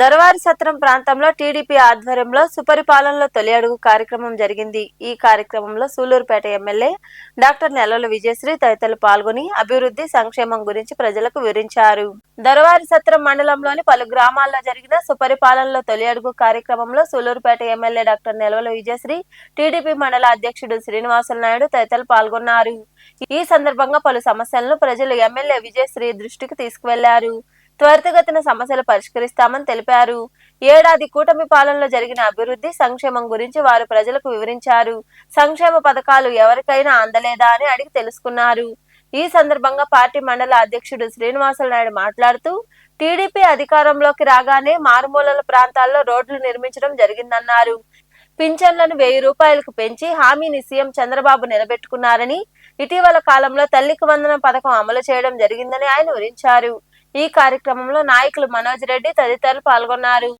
దొరవారి సత్రం ప్రాంతంలో టీడీపీ ఆధ్వర్యంలో సుపరిపాలనలో తొలి అడుగు కార్యక్రమం జరిగింది. ఈ కార్యక్రమంలో సూలూరుపేట ఎమ్మెల్యే డాక్టర్ నెలల విజయశ్రీ తదితరులు పాల్గొని అభివృద్ధి సంక్షేమం గురించి ప్రజలకు వివరించారు. దొరవారి సత్రం మండలంలోని పలు గ్రామాల్లో జరిగిన సుపరిపాలనలో తొలి అడుగు కార్యక్రమంలో Sullurpeta MLA doctor Nelavala Vijayasree TDP మండల అధ్యక్షుడు శ్రీనివాసులు నాయుడు తదితరులు పాల్గొన్నారు. ఈ సందర్భంగా పలు సమస్యలను ప్రజలు ఎమ్మెల్యే విజయశ్రీ దృష్టికి తీసుకువెళ్ళారు. త్వరితగతిన సమస్యలు పరిష్కరిస్తామని తెలిపారు. ఏడాది కూటమి పాలనలో జరిగిన అభివృద్ధి సంక్షేమం గురించి వారు ప్రజలకు వివరించారు. సంక్షేమ పథకాలు ఎవరికైనా అందలేదా అని అడిగి తెలుసుకున్నారు. ఈ సందర్భంగా పార్టీ మండల అధ్యక్షుడు శ్రీనివాసులు నాయుడు మాట్లాడుతూ టీడీపీ అధికారంలోకి రాగానే మారుమూలల ప్రాంతాల్లో రోడ్లు నిర్మించడం జరిగిందన్నారు. పింఛన్లను వెయ్యి రూపాయలకు పెంచి హామీని సీఎం చంద్రబాబు నిలబెట్టుకున్నారని ఇటీవల కాలంలో తల్లికి వందనం పథకం అమలు చేయడం జరిగిందని ఆయన వివరించారు. ఈ కార్యక్రమంలో నాయకులు మనోజ్ రెడ్డి తదితరులు పాల్గొన్నారు.